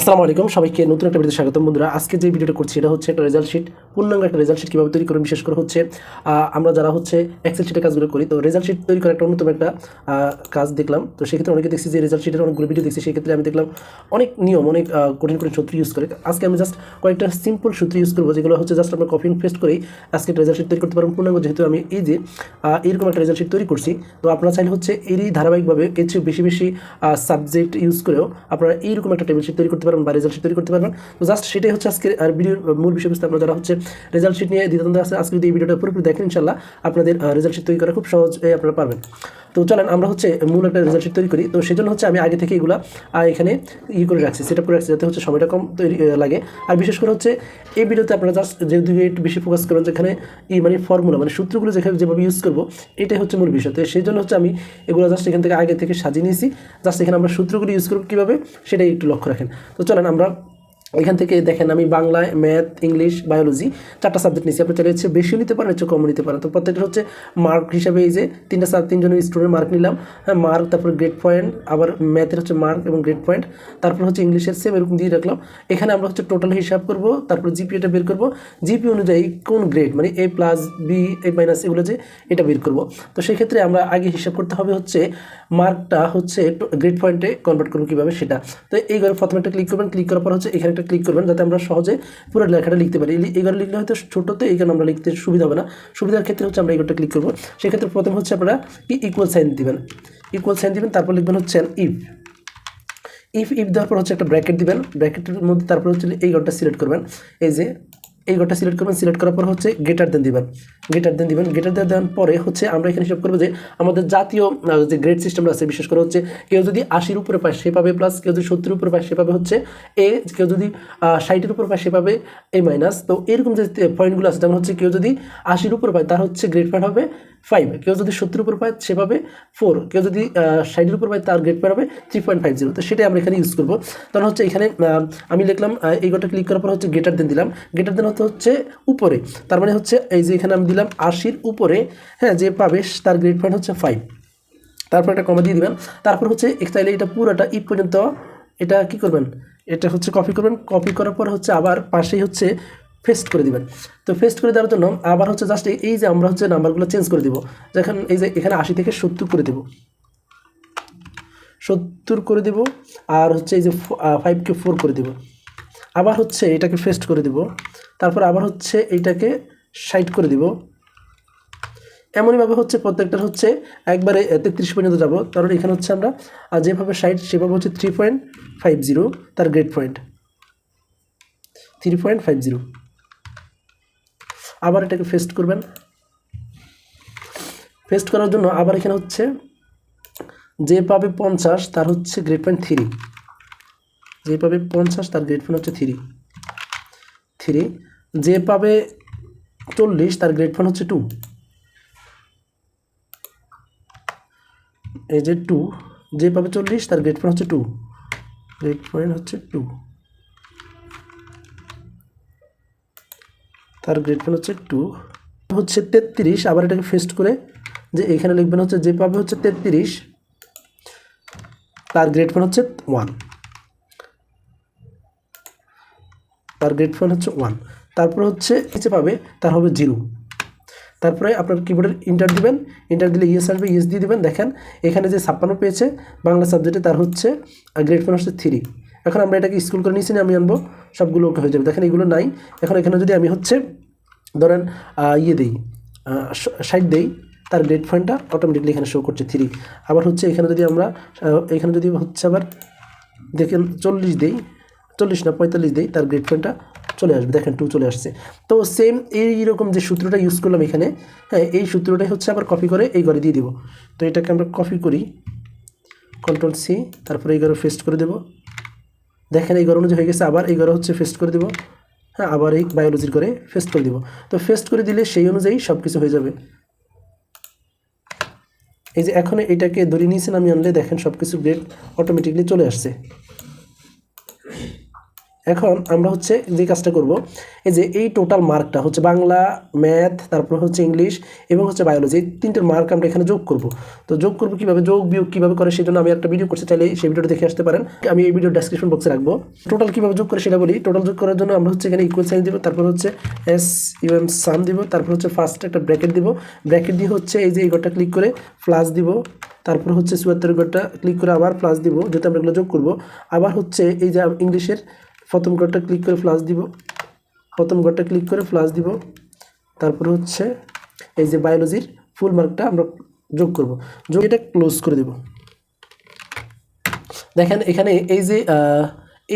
আসসালামু আলাইকুম, সবাইকে নতুন একটা ভিডিওতে স্বাগতম। বন্ধুরা, আজকে যে ভিডিওটা করছি এটা হচ্ছে একটা রেজাল্ট শিট পূর্ণাঙ্গ একটা রেজাল্ট শিট কীভাবে তৈরি করবেন, বিশেষ করে হচ্ছে আমরা যারা হচ্ছে এক্সেল শিটের কাজগুলো করি, তো রেজাল্ট শিট তৈরি করা একটা অন্যতম একটা কাজ দেখলাম। তো সেক্ষেত্রে অনেকে দেখছি যে রেজাল্ট শিটের অনেকগুলো ভিডিও দেখছি, সেক্ষেত্রে আমি দেখলাম অনেক নিয়ম, অনেক কঠিন কঠিন সূত্র ইউজ করে। আজকে আমি জাস্ট কয়েকটা সিম্পল সূত্র ইউজ করব, যেগুলো হচ্ছে জাস্ট আমরা কপি পেস্ট করেই আজকে একটা রেজাল্ট শিট তৈরি করতে পারব। পূর্ণাঙ্গ যেহেতু আমি এই যে এরকম একটা রেজাল্ট শিট তৈরি করছি, তো আপনারা চাইলে হচ্ছে এরই ধারাবাহিকভাবে কিছু বেশি বেশি সাবজেক্ট ইউজ করেও আপনারা এইরকম একটা টেবিল শিট তৈরি করতে পারবেন বা রেজাল্ট তৈরি করতে পারবেন। তো জাস্ট সেটাই হচ্ছে আজকে আর ভিডিওর মূল বিষয়বস্তু। আপনারা যারা হচ্ছে রেজাল্ট শিট নিয়ে দ্বিতীয় আছে, আজকে যদি এই ভিডিওটা পুরোপুরি দেখেন ইনশাল্লাহ আপনাদের রেজাল্ট শিট তৈরি করা খুব সহজ আপনারা পারবেন। তো চলেন, আমরা হচ্ছে মূল একটা রেজাল্ট শিট তৈরি করি। তো সেজন্য হচ্ছে আমি আগে থেকে এগুলো এখানে ই করে রাখছি সেট করে রাখছি, যাতে হচ্ছে সময়টা কম তৈরি লাগে। আর বিশেষ করে হচ্ছে এই ভিডিওতে আপনারা জাস্ট যে দিকে একটু বেশি ফোকাস করেন, যেখানে এই মানে ফর্মুলা মানে সূত্রগুলো যেখানে যেভাবে ইউজ করব, এটাই হচ্ছে মূল বিষয়। তো সেই জন্য হচ্ছে আমি এগুলো জাস্ট এখান থেকে আগে থেকে সাজিয়ে নিয়েছি। জাস্ট এখানে আমরা সূত্রগুলো ইউজ করব কীভাবে, সেটাই একটু লক্ষ্য রাখেন। চলেন আমরা এখান থেকে দেখেন আমি বাংলা, ম্যাথ, ইংলিশ, বায়োলজি চারটা সাবজেক্ট নিয়েছি। আপনি চাইলে হচ্ছে বেশিও নিতে পারেন হচ্ছে কমও নিতে পারেন। তো প্রত্যেকটা হচ্ছে মার্ক হিসাবে এই যে তিনটা সাব তিনজনের স্টুডেন্ট মার্ক নিলাম। হ্যাঁ মার্ক তারপর গ্রেড পয়েন্ট আবার ম্যাথের হচ্ছে মার্ক এবং গ্রেড পয়েন্ট তারপর হচ্ছে ইংলিশের সেম এরকম দিয়ে রাখলাম। এখানে আমরা হচ্ছে টোটাল হিসাব করব, তারপর জিপিএটা বের করব। জিপি অনুযায়ী কোন গ্রেড মানে A plus B A minus এগুলো যে এটা বের করব। তো সেই ক্ষেত্রে আমরা আগে হিসাব করতে হবে হচ্ছে মার্কটা হচ্ছে গ্রেড পয়েন্টে কনভার্ট করব কীভাবে সেটা। তো এই প্রথমে একটা ক্লিক করবেন ক্লিক করার পর হচ্ছে এখানে একটা ক্লিক করবেন যাতে আমরা সহজে পুরো লেখাটা লিখতে পারি। এই লিখলে হয়তো ছোটোতে এই কারণে আমরা লিখতে সুবিধা হবে না। সুবিধার ক্ষেত্রে হচ্ছে আমরা এই ঘরটা ক্লিক করব। সেক্ষেত্রে প্রথম হচ্ছে আপনারা ইকুয়াল সাইন দিবেন? ইকুয়াল সাইন দিবেন, তারপর লিখবেন হচ্ছে ইফ ইফ ইফ দেওয়ার পর হচ্ছে একটা ব্র্যাকেট দিবেন। ব্র্যাকেটের মধ্যে তারপর হচ্ছে এই ঘরটা সিলেক্ট করবেন। এই যে, এই ঘরটা সিলেক্ট করবেন সিলেক্ট করার পর হচ্ছে গেটার দেন দিবেন। গেটার দেন দিবেন। গেটার দেন দেওয়ার পরে হচ্ছে আমরা এখানে হিসাব করব যে আমাদের জাতীয় যে গ্রেড সিস্টেমটা আছে, বিশেষ করে হচ্ছে কেউ যদি আশির উপরে পায়, সে পাবে প্লাস কেউ যদি সত্তরের উপরে পায়, সে পাবে হচ্ছে এ কেউ যদি ষাটের উপরে পায়, সে পাবে এ মাইনাস তো এরকম যে পয়েন্টগুলো আছে, যেমন হচ্ছে কেউ যদি আশির উপরে পায়, তার হচ্ছে গ্রেড পয়েন্ট হবে ফাইভ কেউ যদি সত্তর উপর পায়, সে পাবে ফোর কেউ যদি ষাটের উপর পায়, তার গ্রেড পয়েন্ট হবে থ্রি পয়েন্ট ফাইভ জিরো তো সেটাই আমরা এখানে ইউজ করব। তখন হচ্ছে এখানে আমি লিখলাম এই গোটা ক্লিক করার পর হচ্ছে গেটার দেন দিলাম। গেটার দেন হচ্ছে উপরে। তার মানে হচ্ছে এই যে এখানে আমি দিলাম আশির উপরে হ্যাঁ যে পাবে তার গ্রেড পয়েন্ট হচ্ছে ফাইভ তারপর একটা কমা দিয়ে দিবেন। তারপর হচ্ছে চাইলে এটা পুরোটা ই পর্যন্ত এটা কি করবেন? এটা হচ্ছে কপি করবেন। কপি করার পর হচ্ছে আবার পাশেই হচ্ছে ফেস্ট করে দিবেন। তো ফেস্ট করে দেওয়ার জন্য আবার হচ্ছে জাস্ট এই যে আমরা হচ্ছে নাম্বারগুলো চেঞ্জ করে দিব, যখন এই যে এখানে আশি থেকে সত্তর করে দেব। সত্তর করে দেব আর হচ্ছে এই যে ফাইভকে ফোর করে দেব। আবার হচ্ছে এটাকে ফেস্ট করে দেব। তারপর আবার হচ্ছে এইটাকে সাইড করে দিব। এমনইভাবে হচ্ছে প্রত্যেকটার হচ্ছে একবারে তেত্রিশ পর্যন্ত যাব। কারণ এখানে হচ্ছে আমরা যেভাবে সাইড, সেভাবে হচ্ছে থ্রি পয়েন্ট ফাইভ জিরো তার grade point three point five zero আবার এটাকে ফেস্ট করবেন। ফেস্ট করার জন্য আবার এখানে হচ্ছে যে পাবে পঞ্চাশ, তার হচ্ছে গ্রেড পয়েন্ট থ্রি যে পাবে পঞ্চাশ, তার গ্রেড পয়েন্ট হচ্ছে থ্রি থ্রি যে পাবে চল্লিশ, তার গ্রেড পয়েন্ট হচ্ছে টু এই যে টু যে পাবে চল্লিশ, তার গ্রেড পয়েন্ট হচ্ছে টু গ্রেড পয়েন্ট হচ্ছে টু তার গ্রেড পয়েন্ট হচ্ছে টু হচ্ছে তেত্রিশ, আবার এটাকে ফেস্ট করে যে এখানে লিখবেন হচ্ছে যে পাবে হচ্ছে তেত্রিশ, তার গ্রেড পয়েন্ট হচ্ছে ওয়ান তার গ্রেড পয়েন্ট হচ্ছে ওয়ান তারপর হচ্ছে নিচে পাবে, তার হবে জিরো তারপরে আপনার কিবোর্ডের ইন্টার দিবেন ইন্টার দিলে ইয়েস আসবে ইয়েস দিয়ে দিবেন। দেখেন, এখানে যে ছাপ্পান্ন পেয়েছে, বাংলা সাবজেক্টে তার হচ্ছে গ্রেড পয়েন্ট হচ্ছে থ্রি এখন আমরা এটাকে স্কুল করে নিয়েছি আমি আনব, সবগুলো ওকে হয়ে যাবে। দেখেন, এগুলো নাই। এখন এখানে যদি আমি হচ্ছে, ধরেন ইয়ে দিই সাইড দেই, তার গ্রেড পয়েন্টটা অটোমেটিকলি এখানে শো করছে থ্রি আবার হচ্ছে, এখানে যদি আমরা এখানে যদি হচ্ছে আবার, দেখেন, চল্লিশ দিই, চল্লিশ না পঁয়তাল্লিশ দিই, তার গ্রেড পয়েন্টটা চলে আসবে। দেখেন টু চলে আসছে। তো সেম এইরকম যে সূত্রটা ইউজ করলাম এখানে হ্যাঁ এই সূত্রটাই হচ্ছে আবার কপি করে এই ঘরে দিয়ে দিব। তো এটাকে আমরা কপি করি কন্ট্রোল সি তারপরে এই ঘরে ফেস্ট করে দেব। দেখেন এই ঘর অনুযায়ী হয়ে গেছে, আবার এই ঘরে হচ্ছে ফেস্ট করে দেব। হ্যাঁ আবার এই বায়োলজির করে ফেস্ট করে দিব। তো ফেস্ট করে দিলে সেই অনুযায়ী সব কিছু হয়ে যাবে। এই যে এখন এটাকে ধরে নিয়েছেন আমি আনলে দেখেন সব কিছু গ্রেড অটোমেটিকলি চলে আসছে। এখন আমরা হচ্ছে যে কাজটা করব, এই যে এই টোটাল মার্কটা হচ্ছে বাংলা ম্যাথ তারপর হচ্ছে ইংলিশ এবং হচ্ছে বায়োলজি এই তিনটের মার্ক আমরা এখানে যোগ করব। তো যোগ করব কীভাবে, যোগ, বিয়োগ কীভাবে করে সেজন্য আমি একটা ভিডিও করতে চাইলে সেই ভিডিওটা দেখে আসতে পারেন। আমি এই ভিডিও ডেসক্রিপশন বক্সে রাখব। টোটাল কীভাবে যোগ করে সেটা বলি। টোটাল যোগ করার জন্য আমরা হচ্ছে এখানে ইকুয়াল সাইন দিব, তারপর হচ্ছে এস ইউএম সাম দিব, তারপর হচ্ছে ফার্স্ট একটা ব্র্যাকেট দিব। ব্র্যাকেট দিয়ে হচ্ছে এই যে এই ঘরটা ক্লিক করে প্লাস দিব, তারপর হচ্ছে চুয়াত্তর ঘরটা ক্লিক করে আবার প্লাস দিব, যেহেতু আমরা এগুলো যোগ করব। আবার হচ্ছে এই যে ইংলিশের প্রথম ঘরটা ক্লিক করে প্লাস দিব। প্রথম ঘরটা ক্লিক করে প্লাস দিব। তারপর হচ্ছে এই যে বায়োলজির ফুল মার্কটা আমরা যোগ করব। যোগ এটা ক্লোজ করে দেব। দেখেন এখানে এই যে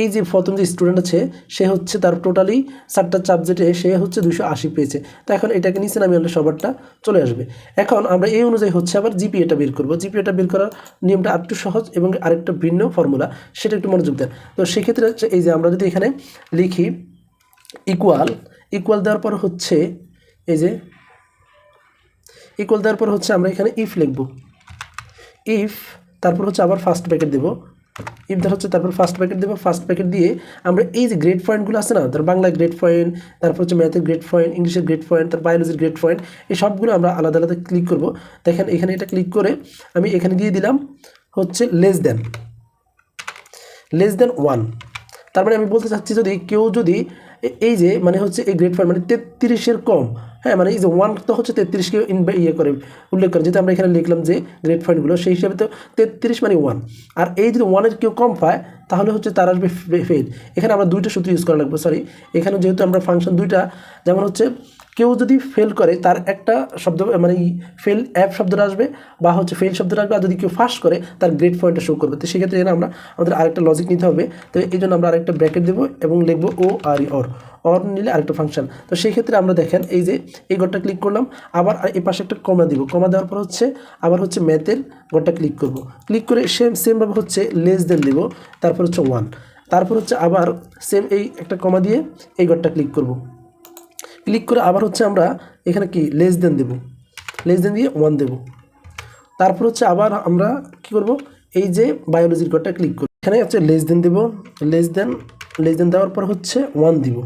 এই যে প্রথম যে স্টুডেন্ট আছে, সে হচ্ছে তার টোটালি চারটা সাবজেক্টে সে হচ্ছে দুশো আশি পেয়েছে। তো এখন এটাকে নিচে নামিয়ে আনলে সবারটা চলে আসবে। এখন আমরা এই অনুযায়ী হচ্ছে আবার জিপিএটা বের করব। জিপিএটা বের করার নিয়মটা আরেকটু সহজ এবং আরেকটা ভিন্ন ফর্মুলা সেটা একটু মনোযোগ দেন। তো সেক্ষেত্রে হচ্ছে এই যে আমরা যদি এখানে লিখি ইকুয়াল ইকুয়াল দেওয়ার পর হচ্ছে এই যে ইকুয়াল দেওয়ার পর হচ্ছে আমরা এখানে ইফ লিখব। ইফ তারপর হচ্ছে আবার ফার্স্ট ব্র্যাকেট দেবো। ইফ ধর হচ্ছে তারপর ফার্স্ট প্যাকেট দেবো ফার্স্ট প্যাকেট দিয়ে আমরা এই যে গ্রেড পয়েন্টগুলো আছে না, ধর বাংলায় গ্রেড পয়েন্ট তারপর হচ্ছে ম্যাথের গ্রেড পয়েন্ট ইংলিশের গ্রেড পয়েন্ট তার বায়োলজির গ্রেড পয়েন্ট এই সবগুলো আমরা আলাদা আলাদা ক্লিক করব। দেখেন এখানে এটা ক্লিক করে আমি এখানে দিয়ে দিলাম হচ্ছে less than less than one তার মানে আমি বলতে চাচ্ছি যদি কেউ যদি এই যে মানে হচ্ছে এই গ্রেড পয়েন্ট মানে তেত্রিশের কম হ্যাঁ মানে এই যে ওয়ান তো হচ্ছে তেত্রিশকে ইয়ে করে, উল্লেখ করে। যেহেতু আমরা এখানে লিখলাম যে গ্রেড পয়েন্টগুলো সেই হিসাবে তো তেত্রিশ মানে ওয়ান আর এই যদি ওয়ানের কেউ কম পায়, তাহলে হচ্ছে তার আসবে ফেল এখানে আমরা দুইটা সূত্র ইউজ করা লাগবে সরি এখানে যেহেতু আমরা ফাংশন দুইটা, যেমন হচ্ছে কেউ যদি ফেল করে, তার একটা শব্দ মানে ফেল অ্যাপ শব্দটা আসবে বা হচ্ছে ফেল শব্দটা আসবে। আর যদি কেউ ফার্স্ট করে, তার গ্রেড পয়েন্টটা শো করবে। তো সেক্ষেত্রে আমরা আমাদের আরেকটা লজিক নিতে হবে। তো এই জন্য আমরা আরেকটা ব্র্যাকেট দেবো এবং লিখব ও আর ই অর অর নিলে আরেকটা ফাংশন তো সেই ক্ষেত্রে আমরা দেখেন, এই যে এই ঘরটা ক্লিক করলাম, আবার এই পাশে একটা কমা দিব। কমা দেওয়ার পর হচ্ছে, আবার হচ্ছে ম্যাথের ঘরটা ক্লিক করব। ক্লিক করে সেম সেমভাবে হচ্ছে লেস দেন দেব, তারপর হচ্ছে ওয়ান তারপর হচ্ছে আবার সেম এই একটা কমা দিয়ে এই ঘরটা ক্লিক করব। ক্লিক করে আবার হচ্ছে আমরা এখানে কি লেস দেন দেব। লেস দেন দিয়ে ওয়ান দেব। তারপর হচ্ছে আবার আমরা কি করব? এই যে বায়োলজির ঘরটা ক্লিক করব। এখানে হচ্ছে লেস দেন দেব লেস দেন লেস দেন দেওয়ার পর হচ্ছে ওয়ান দিব।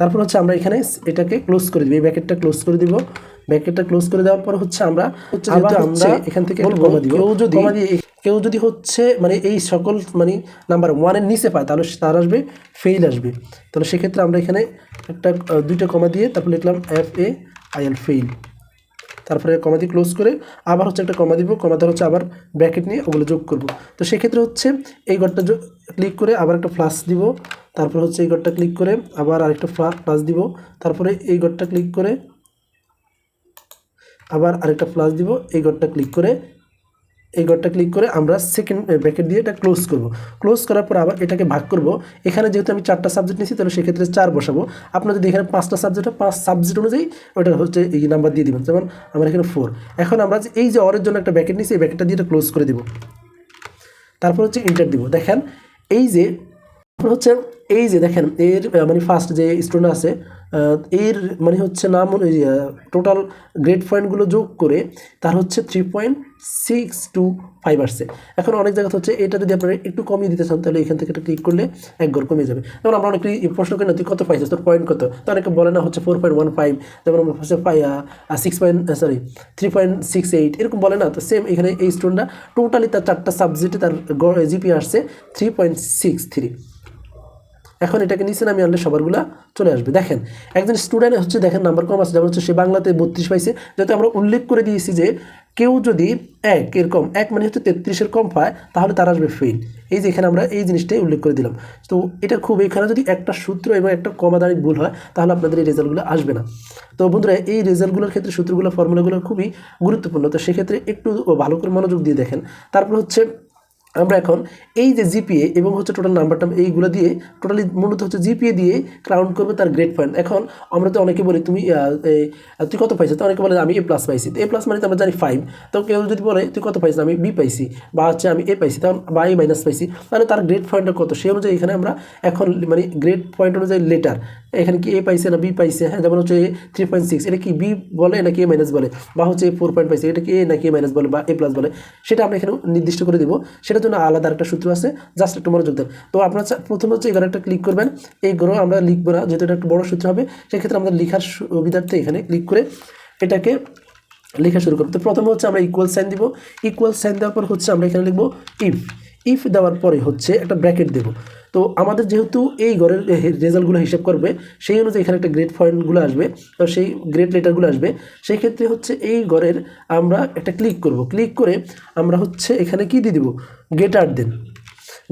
তারপর হচ্ছে আমরা এখানে এটাকে ক্লোজ করে দিব এই ব্যাকেটটা ক্লোজ করে দিব। ব্যাকেটটা ক্লোজ করে দেওয়ার পর হচ্ছে আমরা হচ্ছে আবার আমরা এখান থেকে কমা দিব। কেউ যদি কেউ যদি হচ্ছে মানে এই সকল মানে নাম্বার ওয়ানের নিচে পায় তাহলে তার আসবে ফেইল আসবে। তাহলে সেক্ষেত্রে আমরা এখানে একটা দুইটা কমা দিয়ে তারপর লিখলাম F A I L fail তারপরে কমা দিয়ে ক্লোজ করে আবার হচ্ছে একটা কমা দিব কমা দেওয়ার হচ্ছে আবার ব্র্যাকেট নিয়ে ওগুলো যোগ করব। তো সেক্ষেত্রে হচ্ছে এই ঘরটা ক্লিক করে আবার একটা ফ্লাস দিব। তারপর হচ্ছে এই ঘরটা ক্লিক করে আবার আরেকটা ফ্লাস দিব। তারপরে এই ঘরটা ক্লিক করে আবার আরেকটা ফ্লাস দিব। এই ঘরটা ক্লিক করে, এই ঘরটা ক্লিক করে আমরা সেকেন্ড ব্র্যাকেট দিয়ে এটা ক্লোজ করব। ক্লোজ করার পর আবার এটাকে ভাগ করব। এখানে যেহেতু আমি চারটা সাবজেক্ট নিয়েছি, তাহলে সেক্ষেত্রে চার বসাবো। আপনার যদি এখানে পাঁচটা সাবজেক্ট হয়, পাঁচ সাবজেক্ট অনুযায়ী ওটা হচ্ছে এই নাম্বার দিয়ে দিবেন। যেমন আমার এখানে ফোর এখন আমরা এই যে অরের জন্য একটা ব্র্যাকেট নিয়েছি, এই ব্র্যাকেটটা দিয়ে এটা ক্লোজ করে দিব। তারপর হচ্ছে ইন্টার দিব। দেখেন, এই যে হচ্ছে এই যে দেখেন, এর মানে ফার্স্ট যে স্টুডেন্ট আছে এর মানে হচ্ছে নাম টোটাল গ্রেড পয়েন্টগুলো যোগ করে তার হচ্ছে three point six two five আসছে। এখন অনেক জায়গাতে হচ্ছে এটা যদি আপনারা একটু কমিয়ে দিতে চান, তাহলে এখান থেকে একটা ক্লিক করলে এক ঘর কমে যাবে। যেমন আমরা অনেকে প্রশ্ন করি না, তুই কত পাইছিস? তোর পয়েন্ট কত? তো অনেকে বলে না, হচ্ছে ফোর পয়েন্ট ওয়ান ফাইভ যেমন আমরা হচ্ছে six point sorry three point six eight এরকম বলে না। তো সেম এখানে এই স্টুডেন্টটা টোটালি তার চারটা সাবজেক্টে তার জিপি আসছে থ্রি পয়েন্ট সিক্স থ্রি এখন এটাকে নিচে নামিয়ে আনলে সবারগুলা চলে আসবে। দেখেন, একজন স্টুডেন্ট হচ্ছে দেখেন নাম্বার কম আছে, যেমন হচ্ছে সে বাংলাতে বত্রিশ পাইছে। যাতে আমরা উল্লেখ করে দিয়েছি যে কেউ যদি এক এরকম, এক মানে হচ্ছে তেত্রিশের কম পায়, তাহলে তার আসবে ফেল এই যে এখানে আমরা এই জিনিসটাই উল্লেখ করে দিলাম। তো এটা খুব এখানে যদি একটা সূত্র এবং একটা কমাদারি ভুল হয়, তাহলে আপনাদের এই রেজাল্টগুলো আসবে না। তো বন্ধুরা, এই রেজাল্টগুলোর ক্ষেত্রে সূত্রগুলো ফর্মুলাগুলো খুবই গুরুত্বপূর্ণ। তো সেক্ষেত্রে একটু ভালো করে মনোযোগ দিয়ে দেখেন। তারপর হচ্ছে আমরা এখন এই যে জিপিএ এবং হচ্ছে টোটাল নাম্বারটা এইগুলো দিয়ে টোটালি মূলত হচ্ছে জিপিএ দিয়ে কাউন্ট করবে তার গ্রেড পয়েন্ট এখন আমরা তো অনেকে বলি, তুমি তুই কত পাইছিস? তো অনেকে বলে, আমি এ প্লাস পাইছি। এ প্লাস মানে তো আমরা জানি ফাইভ তো কেউ যদি বলে, তুই কত পাইছিস? আমি বি পাইছি বা হচ্ছে আমি এ পাইছি। তখন বা এ মাইনাস পাইছি। তাহলে তার গ্রেড পয়েন্টটা কত? সেই অনুযায়ী এখানে আমরা এখন মানে গ্রেড পয়েন্ট অনুযায়ী লেটার এখানে কি এ পাইছে না বি পাইছে? হ্যাঁ যেমন হচ্ছে থ্রি পয়েন্ট সিক্স এটা কি বি বলে নাকি এ মাইনাস বলে? বা হচ্ছে ফোর পয়েন্ট পাইছে এটা কি এ নাকি এ মাইনাস বলে বা এ প্লাস বলে? সেটা আমরা এখানে নির্দিষ্ট করে দিব। সেটার জন্য আলাদা একটা সূত্র আছে। জাস্ট একটু মনোযোগ দেন। তো আপনার প্রথমে হচ্ছে এখানে একটা ক্লিক করবেন। এই গ্রহ আমরা লিখব না, যেহেতু এটা একটা বড় সূত্র হবে। সেক্ষেত্রে আমাদের লেখার সুবিধার্থে এখানে ক্লিক করে এটাকে লেখা শুরু করব। তো প্রথমে হচ্ছে আমরা ইকুয়াল সাইন দিব। ইকুয়াল সাইন দেওয়ার পর হচ্ছে আমরা এখানে লিখব ইফ ইফ দেওয়ার পরে হচ্ছে একটা ব্র্যাকেট দেব। তো আমাদের যেহেতু এই ঘরের রেজাল্টগুলো হিসাব করবে, সেই অনুযায়ী এখানে একটা গ্রেড পয়েন্টগুলো আসবে, তো সেই গ্রেড লেটারগুলো আসবে। সেই ক্ষেত্রে হচ্ছে এই ঘরের আমরা একটা ক্লিক করব। ক্লিক করে আমরা হচ্ছে এখানে কি দিয়ে দিব? গেটার দেন।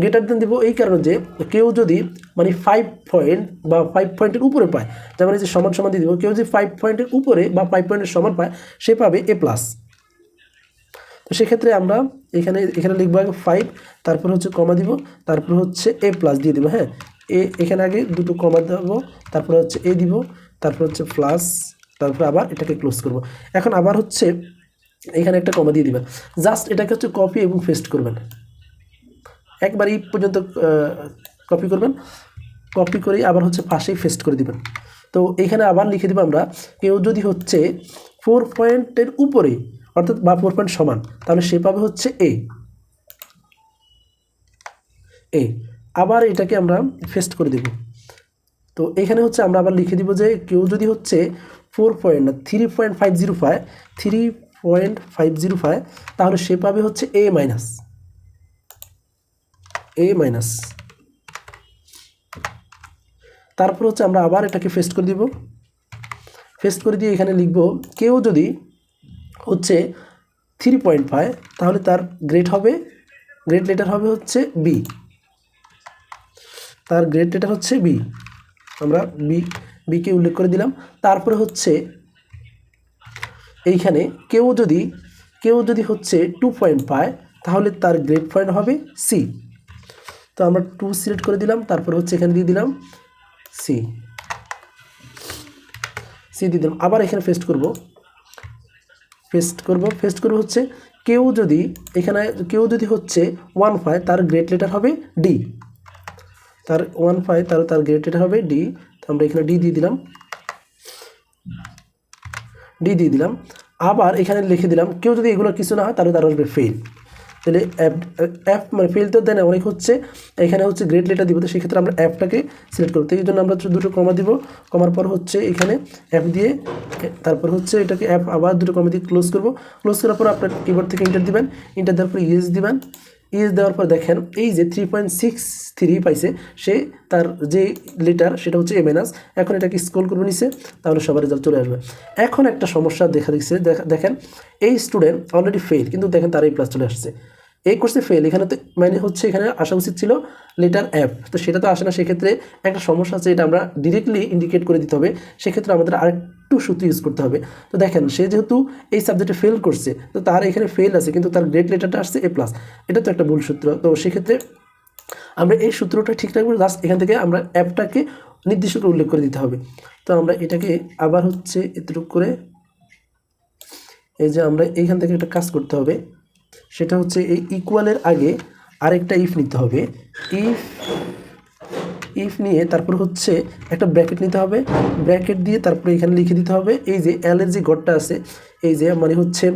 গেটার দেন দিব এই কারণে যে কেউ যদি মানে ফাইভ পয়েন্ট বা ফাইভ পয়েন্টের উপরে পায় যেমন এই যে সমান সমান দিয়ে দিব, কেউ যদি ফাইভ পয়েন্টের উপরে বা ফাইভ পয়েন্টের সমান পায়, সে পাবে এ প্লাস তো সেক্ষেত্রে আমরা এখানে এখানে লিখব আগে ফাইভ তারপর হচ্ছে কমা দিব, তারপর হচ্ছে এ প্লাস দিয়ে দিব হ্যাঁ? এ এখানে আগে দুটো কমা দেবো, তারপর হচ্ছে এ দিব, তারপর হচ্ছে প্লাস তারপর আবার এটাকে ক্লোজ করব। এখন আবার হচ্ছে এখানে একটা কমা দিয়ে দিবেন। জাস্ট এটাকে হচ্ছে কপি এবং পেস্ট করবেন। একবার এই পর্যন্ত কপি করবেন। কপি করে আবার হচ্ছে পাশেই ফেস্ট করে দিবেন। তো এখানে আবার লিখে দেবো আমরা, কেউ যদি হচ্ছে ফোর পয়েন্টের উপরে অর্থাৎ বা ফোর পয়েন্ট সমান, তাহলে সে পাবে হচ্ছে এ এ আবার এটাকে আমরা ফেস্ট করে দেব। তো এখানে হচ্ছে আমরা আবার লিখে দিব যে কেউ যদি হচ্ছে four point three point five zero five three point five zero five তাহলে সে পাবে হচ্ছে এ মাইনাস এ মাইনাস তারপর হচ্ছে আমরা আবার এটাকে ফেস্ট করে দিব। ফেস্ট করে দিয়ে এখানে লিখব, কেউ যদি হচ্ছে থ্রি পয়েন্ট ফাইভ তাহলে তার গ্রেড হবে গ্রেড লেটার হবে হচ্ছে বি তার গ্রেড লেটার হচ্ছে বি আমরা বি বিকে উল্লেখ করে দিলাম। তারপরে হচ্ছে এইখানে কেউ যদি কেউ যদি হচ্ছে টু পয়েন্ট পায় তাহলে তার গ্রেড পয়েন্ট হবে সি তো আমরা টু সিলেক্ট করে দিলাম, তারপর হচ্ছে এখানে দিয়ে দিলাম সি সি দিয়ে দিলাম। আবার এখানে পেস্ট করব। পেস্ট করব। ফেস্ট করব হচ্ছে কেউ যদি এখানে কেউ যদি হচ্ছে ওয়ান ফাইভ, তার গ্রেট লেটার হবে ডি তার ওয়ান ফাইভ, তার তার গ্রেট লেটার হবে ডি আমরা এখানে ডি দিয়ে দিলাম। ডি দিয়ে দিলাম। আবার এখানে লিখে দিলাম, কেউ যদি এগুলো কিছু না হয়, তাহলে তার আসবে ফেল তাহলে অ্যাপ মানে ফিল্টার দেন অনেক হচ্ছে, এখানে হচ্ছে গ্রেড লেটার দিব, তো সেক্ষেত্রে আমরা অ্যাপটাকে সিলেক্ট করব। তো এই জন্য আমরা দুটো কমা দিব কমার পর হচ্ছে এখানে অ্যাপ দিয়ে, তারপর হচ্ছে এটাকে অ্যাপ আবার দুটো কমা দিয়ে ক্লোজ করব। ক্লোজ করার পর আপনার কিবোর্ড থেকে ইন্টার দিবেন ইন্টার দেওয়ার পর ইয়েস দিবেন। ইয়েস দেওয়ার পর দেখেন, এই যে থ্রি পয়েন্ট সিক্স থ্রি পাইছে, সে তার যে লিটার সেটা হচ্ছে এ মাইনাস এখন এটাকে স্ক্রল করবে নিচে, তাহলে সবার রেজাল্ট চলে আসবে। এখন একটা সমস্যা দেখা দিচ্ছে, দেখা- দেখেন, এই স্টুডেন্ট অলরেডি ফেল কিন্তু দেখেন তার এই প্লাস চলে আসছে। এই কোর্সে ফেল এখানে তো মানে হচ্ছে এখানে আসা উচিত ছিল লেটার অ্যাপ তো সেটা তো আসে না, সেক্ষেত্রে একটা সমস্যা আছে, এটা আমরা ডিরেক্টলি ইন্ডিকেট করে দিতে হবে। সেক্ষেত্রে আমাদের আরেকটু সূত্র ইউজ করতে হবে। তো দেখেন, সে যেহেতু এই সাবজেক্টে ফেল করছে, তো তার এখানে ফেল আছে, কিন্তু তার গ্রেড লেটারটা আসছে এ প্লাস এটা তো একটা ভুল সূত্র। তো সেক্ষেত্রে আমরা এই সূত্রটা ঠিক রাখব জাস্ট এখান থেকে আমরা অ্যাপটাকে নির্দিষ্ট করে উল্লেখ করে দিতে হবে। তো আমরা এটাকে আবার হচ্ছে এতটুকু করে এই যে আমরা এইখান থেকে একটা কাজ করতে হবে, সেটা হচ্ছে এই ইকুয়ালের আগে আরেকটা ইফ নিতে হবে। ইফ ইফ নিয়ে তারপর হচ্ছে একটা ব্র্যাকেট নিতে হবে। ব্র্যাকেট দিয়ে তারপরে এখানে লিখে দিতে হবে, এই যে এল এর যে গড়টা আছে, এই যে মানে হচ্ছে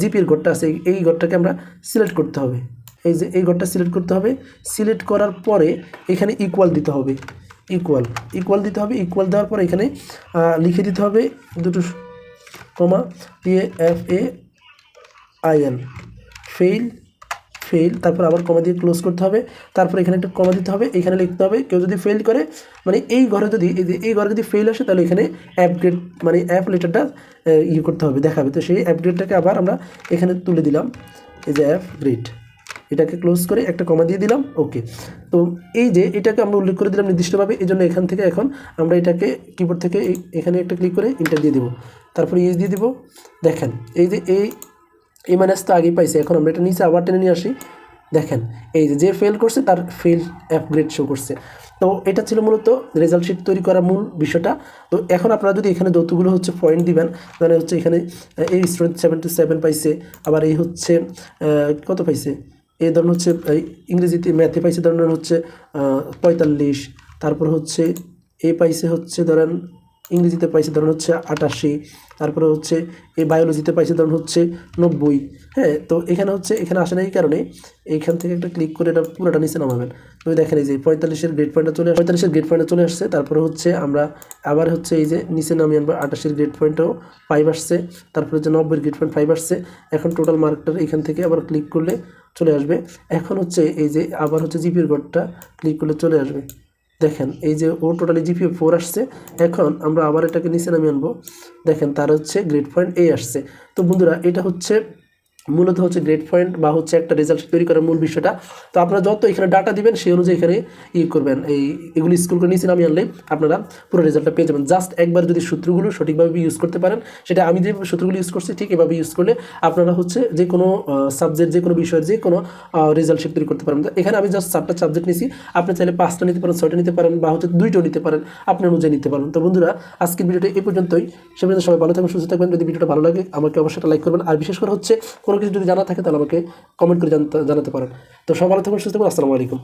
জিপির গড়টা আছে, এই- গড়টাকে আমরা সিলেক্ট করতে হবে। এই যে, এই গড়টা সিলেক্ট করতে হবে। সিলেক্ট করার পরে এখানে ইকুয়াল দিতে হবে। ইকুয়াল ইকুয়াল দিতে হবে। ইকুয়াল দেওয়ার পরে এখানে লিখে দিতে হবে দুটো কমা, দিয়ে F A I L fail fail তারপর আবার কমা দিয়ে ক্লোজ করতে হবে, তারপর এখানে একটা কমা দিতে হবে, এখানে লিখতে হবে, কেউ যদি ফেল করে মানে এই ঘরে যদি, এই ঘরে যদি ফেল আসে, তাহলে এখানে অ্যাপগ্রেড মানে অ্যাপ লেটারটা ইয়ে করতে হবে, দেখাবে। তো সেই অ্যাপগ্রেডটাকে আবার আমরা এখানে তুলে দিলাম, এই যে অ্যাপ গ্রেড এটাকে ক্লোজ করে একটা কমা দিয়ে দিলাম ওকে তো এই যে, এটাকে আমরা উল্লেখ করে দিলাম নির্দিষ্টভাবে, এই জন্য এখান থেকে এখন আমরা এটাকে কিবোর্ড থেকে এখানে একটা ক্লিক করে ইন্টার দিয়ে দিব। তারপরে ইয়েস দিয়ে দিব। দেখেন, এই যে, এই এই মাইনাস তো আগেই পাইছে, এখন আমরা এটা নিচে আবার টেনে নিয়ে আসি। দেখেন, এই যে ফেল করছে, তার ফেল অ্যাপগ্রেড শো করছে। তো এটা ছিল মূলত রেজাল্ট শিট তৈরি করার মূল বিষয়টা। তো এখন আপনারা যদি এখানে যতগুলো হচ্ছে পয়েন্ট দিবেন মানে হচ্ছে এখানে, এই স্টুডেন্ট সেভেন টু সেভেন পাইছে, আবার এই হচ্ছে কত পাইছে? এই ধরনের হচ্ছে ইংরেজিতে ম্যাথে পাইছে ধরনের হচ্ছে পঁয়তাল্লিশ। তারপর হচ্ছে, এ পাইছে হচ্ছে, ধরেন ইংরেজিতে পাইছে ধরুন হচ্ছে আটাশি, তারপরে হচ্ছে এই বায়োলজিতে পাইছে ধরুন হচ্ছে নব্বই হ্যাঁ? তো এখানে হচ্ছে, এখানে আসে না এই কারণে, এইখান থেকে একটা ক্লিক করে এটা পুরোটা নিচে নামাবেন। তুমি দেখেন এই যে পঁয়তাল্লিশের গ্রেড পয়েন্টটা চলে পঁয়তাল্লিশের গ্রেড পয়েন্টটা চলে আসছে, তারপরে হচ্ছে আমরা আবার হচ্ছে এই যে নিচে নামিয়ে আনব, আটাশের গ্রেড পয়েন্টও ফাইভ আসছে, তারপরে হচ্ছে নব্বই গ্রেড পয়েন্ট ফাইভ আসছে। এখন টোটাল মার্কটার এখান থেকে আবার ক্লিক করলে চলে আসবে। এখন হচ্ছে এই যে আবার হচ্ছে জিপির ঘরটা ক্লিক করলে চলে আসবে। দেখেন, এই যে ও টোটালি জিপিএ ফোর আসছে, এখন আমরা আবার এটাকে নিচে নামিয়ে আনব। দেখেন, তার হচ্ছে গ্রেড পয়েন্ট এ আসছে। তো বন্ধুরা, এটা হচ্ছে মূলত হচ্ছে গ্রেড পয়েন্ট বা হচ্ছে একটা রেজাল্ট তৈরি করার মূল বিষয়টা। তো আপনারা যত এখানে ডাটা দিবেন, সেই অনুযায়ী এখানে ই করবেন। এই এগুলি স্কুল করে নিচে নামিয়ে আনলে আপনারা পুরো রেজাল্টটা পেয়ে যাবেন। জাস্ট একবার যদি সূত্রগুলো সঠিকভাবে ইউজ করতে পারেন, সেটা আমি যে সূত্রগুলো ইউজ করছি, ঠিক এভাবে ইউজ করলে আপনারা হচ্ছে যে কোনো সাবজেক্ট যে কোনো বিষয়ের যে কোনো রেজাল্ট শিট তৈরি করতে পারেন। তো এখানে আমি জাস্ট চারটা সাবজেক্ট নিছি আপনি চাইলে পাঁচটা নিতে পারেন, ছয়টা নিতে পারেন বা হচ্ছে দুইটাও নিতে পারেন। আপনি অনুযায়ী নিতে পারেন। তো বন্ধুরা, আজকের ভিডিওটা এই পর্যন্তই। সে পর্যন্ত সবাই ভালো থাকবেন, সুস্থ থাকবেন। যদি ভিডিওটা ভালো লাগে, আমাকে অবশ্যই লাইক করবেন। আর বিশেষ করে হচ্ছে কোনো কিছু যদি জানা থাকে তাহলে আমাকে কমেন্ট করে জানাতে পারেন। তো ভালো থাকবেন সুস্থ আসসালামু আলাইকুম।